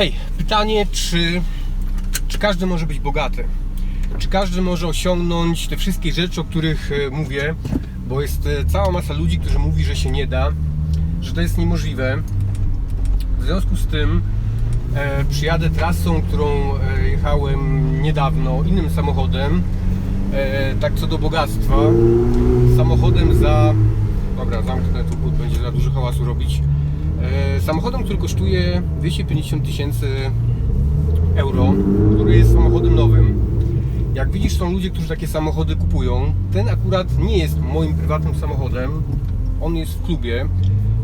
Hej, pytanie, czy, czy każdy może być bogaty? Czy każdy może osiągnąć te wszystkie rzeczy, o których e, mówię? Bo jest e, cała masa ludzi, którzy mówi, że się nie da, że to jest niemożliwe. W związku z tym e, przyjadę trasą, którą e, jechałem niedawno innym samochodem. E, tak co do bogactwa, samochodem za. Dobra, zamknę tu, będzie za dużo hałasu robić. E, samochodem, który kosztuje 250 tysięcy euro, który jest samochodem nowym. Jak widzisz, są ludzie, którzy takie samochody kupują. Ten akurat nie jest moim prywatnym samochodem. On jest w klubie.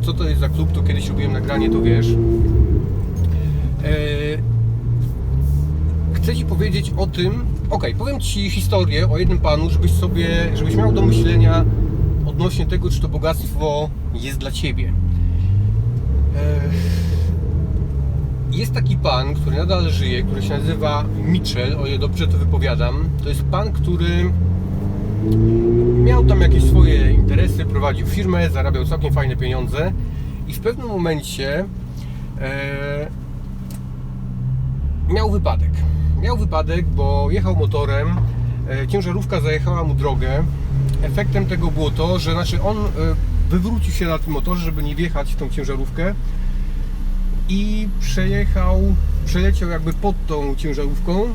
Co to jest za klub, to kiedyś robiłem nagranie, to wiesz. E, chcę Ci powiedzieć o tym. Ok, powiem Ci historię o jednym panu, żebyś sobie, żebyś miał do myślenia odnośnie tego, czy to bogactwo jest dla Ciebie. E, Jest taki pan, który nadal żyje, który się nazywa Mitchell, o ile dobrze to wypowiadam. To jest pan, który miał tam jakieś swoje interesy, prowadził firmę, zarabiał całkiem fajne pieniądze i w pewnym momencie e, miał wypadek. Miał wypadek, bo jechał motorem, e, ciężarówka zajechała mu drogę. Efektem tego było to, że znaczy on e, wywrócił się na tym motorze, żeby nie wjechać w tą ciężarówkę i przejechał, przeleciał jakby pod tą ciężarówką.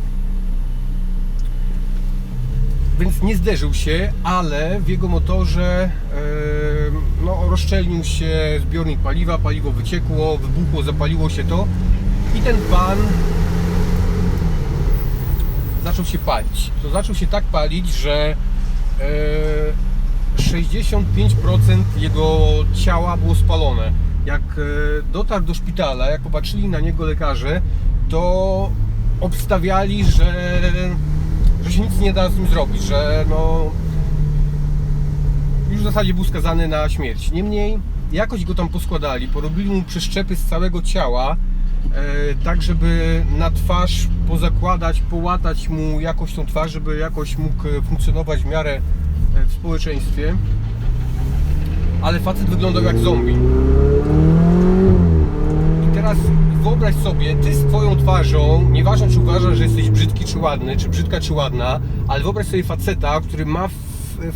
Więc nie zderzył się, ale w jego motorze e, no, rozszczelnił się zbiornik paliwa, paliwo wyciekło, wybuchło, zapaliło się to i ten pan zaczął się palić. To zaczął się tak palić, że e, 65% jego ciała było spalone. Jak e, dotarł do szpitala, jak popatrzyli na niego lekarze, to obstawiali, że, że się nic nie da z nim zrobić, że no już w zasadzie był skazany na śmierć. Niemniej jakoś go tam poskładali, porobili mu przeszczepy z całego ciała, e, tak żeby na twarz pozakładać, połatać mu jakoś tą twarz, żeby jakoś mógł e, funkcjonować w miarę w społeczeństwie. Ale facet wyglądał jak zombie. I teraz wyobraź sobie, ty z twoją twarzą, nieważne czy uważasz, że jesteś brzydki czy ładny, czy brzydka czy ładna, ale wyobraź sobie faceta, który ma w,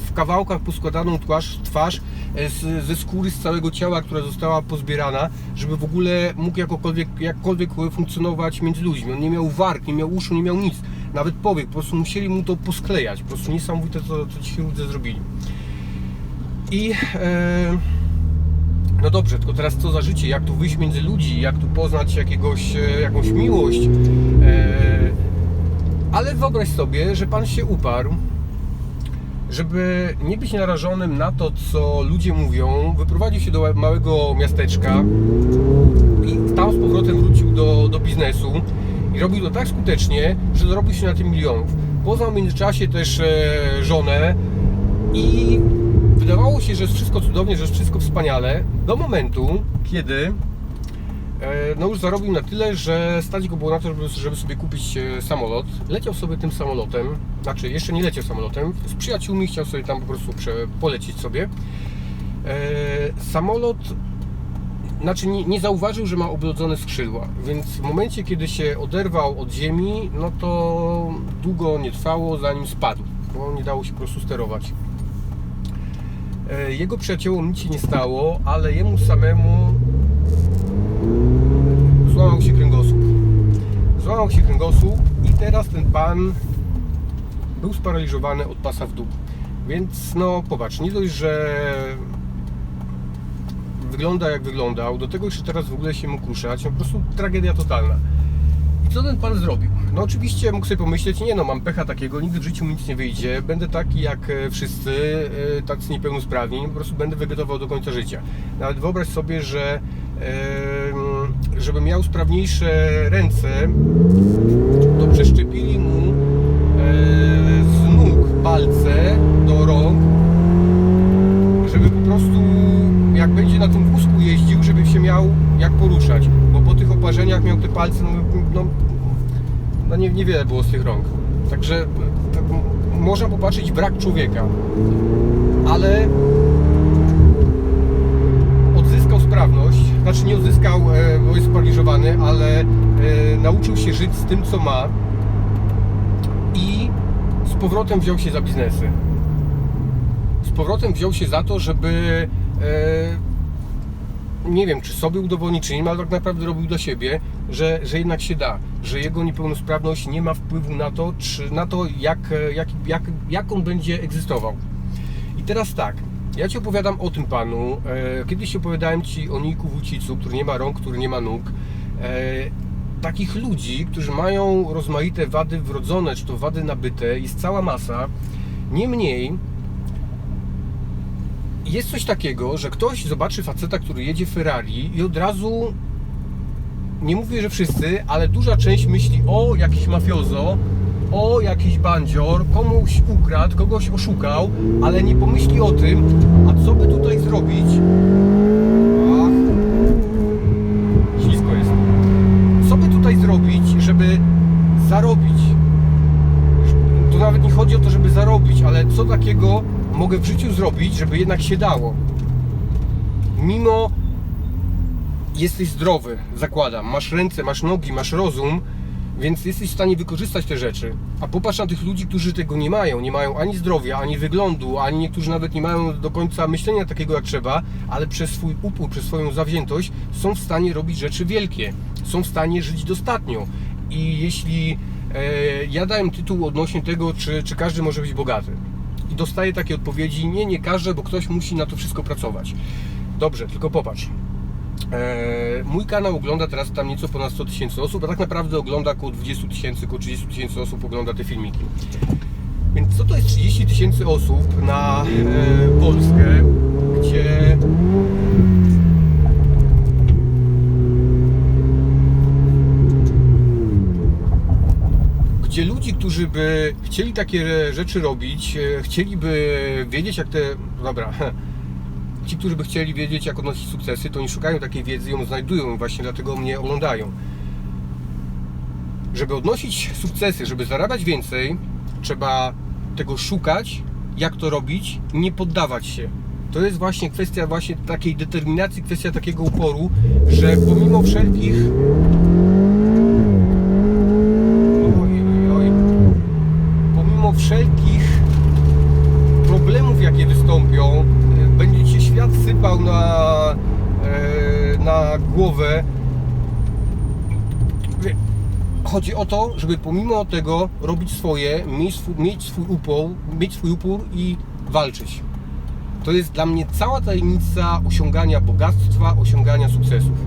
w kawałkach poskładaną twarz, twarz e, z, ze skóry z całego ciała, która została pozbierana, żeby w ogóle mógł jakokolwiek, jakkolwiek funkcjonować między ludźmi. On nie miał warg, nie miał uszu, nie miał nic, nawet powiek, po prostu musieli mu to posklejać, po prostu niesamowite co, co ci chirurdzy zrobili. I e, no dobrze, tylko teraz co za życie, jak tu wyjść między ludzi, jak tu poznać jakiegoś, e, jakąś miłość. E, ale wyobraź sobie, że Pan się uparł, żeby nie być narażonym na to, co ludzie mówią, wyprowadził się do małego miasteczka i tam z powrotem wrócił do, do biznesu i robił to tak skutecznie, że dorobił się na tym milionów. Poznał w międzyczasie też żonę i wydawało się, że jest wszystko cudownie, że jest wszystko wspaniale, do momentu, kiedy e, no już zarobił na tyle, że stać go było na to, żeby, sobie kupić e, samolot. Leciał sobie tym samolotem, znaczy jeszcze nie leciał samolotem, z przyjaciółmi chciał sobie tam po prostu polecieć sobie. E, samolot znaczy nie, nie zauważył, że ma oblodzone skrzydła, więc w momencie, kiedy się oderwał od ziemi, no to długo nie trwało, zanim spadł, bo nie dało się po prostu sterować. E, Jego przyjaciołom nic się nie stało, ale jemu samemu złamał się kręgosłup. Złamał się kręgosłup i teraz ten pan był sparaliżowany od pasa w dół. Więc no popatrz, nie dość, że wygląda jak wyglądał, do tego jeszcze teraz w ogóle się mógł ruszać, no po prostu tragedia totalna. I co ten pan zrobił? No oczywiście mógł sobie pomyśleć, nie no, mam pecha takiego, nigdy w życiu mi nic nie wyjdzie, będę taki jak e, wszyscy, e, tacy niepełnosprawni, po prostu będę wegetował do końca życia. Nawet wyobraź sobie, że żeby miał sprawniejsze ręce, to przeszczepili mu e, z nóg palce do rąk, żeby po prostu jak będzie na tym wózku jeździł, żeby się miał jak poruszać, bo po tych oparzeniach miał te palce, no, no, no nie, niewiele było z tych rąk. Także tak, można popatrzeć brak człowieka, ale odzyskał sprawność, znaczy nie odzyskał, e, bo jest sparaliżowany, ale e, nauczył się żyć z tym, co ma i z powrotem wziął się za biznesy. Z powrotem wziął się za to, żeby nie wiem, czy sobie udowodnić, czy nie, ale tak naprawdę robił dla siebie, że, że jednak się da, że jego niepełnosprawność nie ma wpływu na to, czy na to, jak, jak, jak, jak on będzie egzystował. I teraz tak, ja Ci opowiadam o tym panu. E, Kiedyś opowiadałem Ci o Niku Wójcicu, który nie ma rąk, który nie ma nóg. E, Takich ludzi, którzy mają rozmaite wady wrodzone, czy to wady nabyte, jest cała masa. Niemniej jest coś takiego, że ktoś zobaczy faceta, który jedzie Ferrari i od razu nie mówię, że wszyscy, ale duża część myśli o jakiś mafiozo, o jakiś bandzior, komuś ukradł, kogoś oszukał, ale nie pomyśli o tym, a co by tutaj zrobić. Ach, ślisko jest. Co by tutaj zrobić, żeby zarobić? To nawet nie chodzi o to, żeby zarobić, ale co takiego mogę w życiu zrobić, żeby jednak się dało? Mimo jesteś zdrowy, zakładam, masz ręce, masz nogi, masz rozum, więc jesteś w stanie wykorzystać te rzeczy. A popatrz na tych ludzi, którzy tego nie mają. Nie mają ani zdrowia, ani wyglądu, ani niektórzy nawet nie mają do końca myślenia takiego jak trzeba, ale przez swój upór, przez swoją zawziętość są w stanie robić rzeczy wielkie. Są w stanie żyć dostatnio. I jeśli e, ja dałem tytuł odnośnie tego, czy, czy każdy może być bogaty. I dostaję takie odpowiedzi, nie, nie każdy, bo ktoś musi na to wszystko pracować. Dobrze, tylko popatrz. E, mój kanał ogląda teraz tam nieco ponad 100 tysięcy osób, a tak naprawdę ogląda około 20 tysięcy, około 30 tysięcy osób ogląda te filmiki. Więc co to jest 30 tysięcy osób na e, Polskę, gdzie gdzie ludzi, którzy by chcieli takie rzeczy robić, e, chcieliby wiedzieć jak te... Dobra, ci, którzy by chcieli wiedzieć, jak odnosić sukcesy, to nie szukają takiej wiedzy, ją znajdują, właśnie dlatego mnie oglądają. Żeby odnosić sukcesy, żeby zarabiać więcej, trzeba tego szukać, jak to robić, nie poddawać się. To jest właśnie kwestia właśnie takiej determinacji, kwestia takiego uporu, że pomimo wszelkich oj, oj, oj, pomimo wszelkich problemów, jakie wystąpią, y, będzie Ci świat sypał na, e, na głowę. Chodzi o to, żeby pomimo tego robić swoje, mieć swój, mieć swój upór, mieć swój upór i walczyć. To jest dla mnie cała tajemnica osiągania bogactwa, osiągania sukcesów.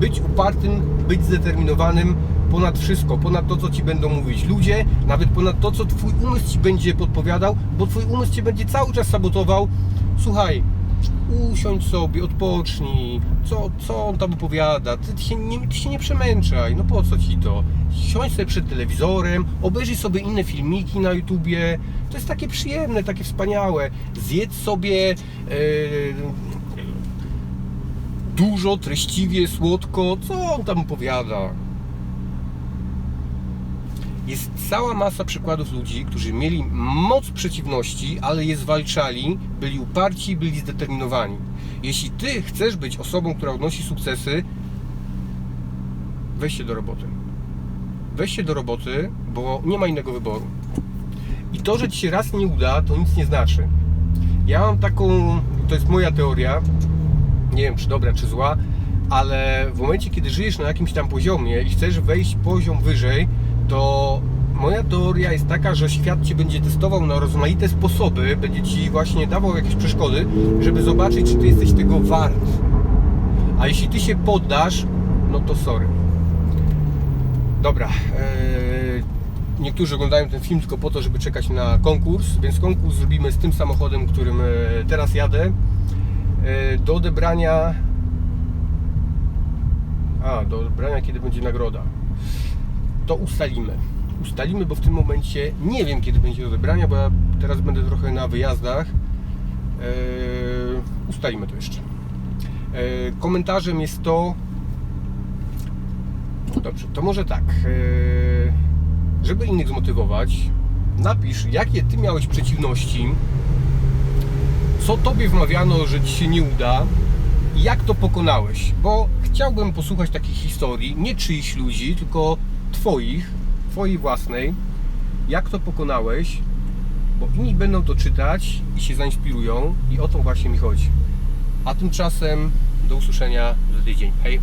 Być upartym, być zdeterminowanym ponad wszystko, ponad to, co ci będą mówić ludzie, nawet ponad to, co twój umysł ci będzie podpowiadał, bo twój umysł cię będzie cały czas sabotował. Słuchaj, usiądź sobie, odpocznij, co, co on tam opowiada, ty, ty, się nie, ty się nie przemęczaj, no po co ci to? Siądź sobie przed telewizorem, obejrzyj sobie inne filmiki na YouTubie, to jest takie przyjemne, takie wspaniałe. Zjedz sobie e, dużo, treściwie, słodko, co on tam opowiada? Jest cała masa przykładów ludzi, którzy mieli moc przeciwności, ale je zwalczali, byli uparci, byli zdeterminowani. Jeśli ty chcesz być osobą, która odnosi sukcesy, weź się do roboty. Weź się do roboty, bo nie ma innego wyboru. I to, że ci się raz nie uda, to nic nie znaczy. Ja mam taką, to jest moja teoria, nie wiem czy dobra, czy zła, ale w momencie, kiedy żyjesz na jakimś tam poziomie i chcesz wejść poziom wyżej, to moja teoria jest taka, że świat Cię będzie testował na rozmaite sposoby, będzie Ci właśnie dawał jakieś przeszkody, żeby zobaczyć, czy Ty jesteś tego wart. A jeśli Ty się poddasz, no to sorry. Dobra. Eee, niektórzy oglądają ten film tylko po to, żeby czekać na konkurs, więc konkurs zrobimy z tym samochodem, którym e, teraz jadę. E, do odebrania. A, do odebrania, kiedy będzie nagroda. To ustalimy. Ustalimy, bo w tym momencie nie wiem, kiedy będzie do odebrania, bo ja teraz będę trochę na wyjazdach. E, ustalimy to jeszcze. E, komentarzem jest to. No dobrze, to może tak. E, żeby innych zmotywować, napisz, jakie ty miałeś przeciwności, co tobie wmawiano, że ci się nie uda, jak to pokonałeś, bo chciałbym posłuchać takich historii, nie czyichś ludzi, tylko twoich, twojej własnej, jak to pokonałeś, bo inni będą to czytać i się zainspirują i o to właśnie mi chodzi. A tymczasem do usłyszenia za tydzień. Hej!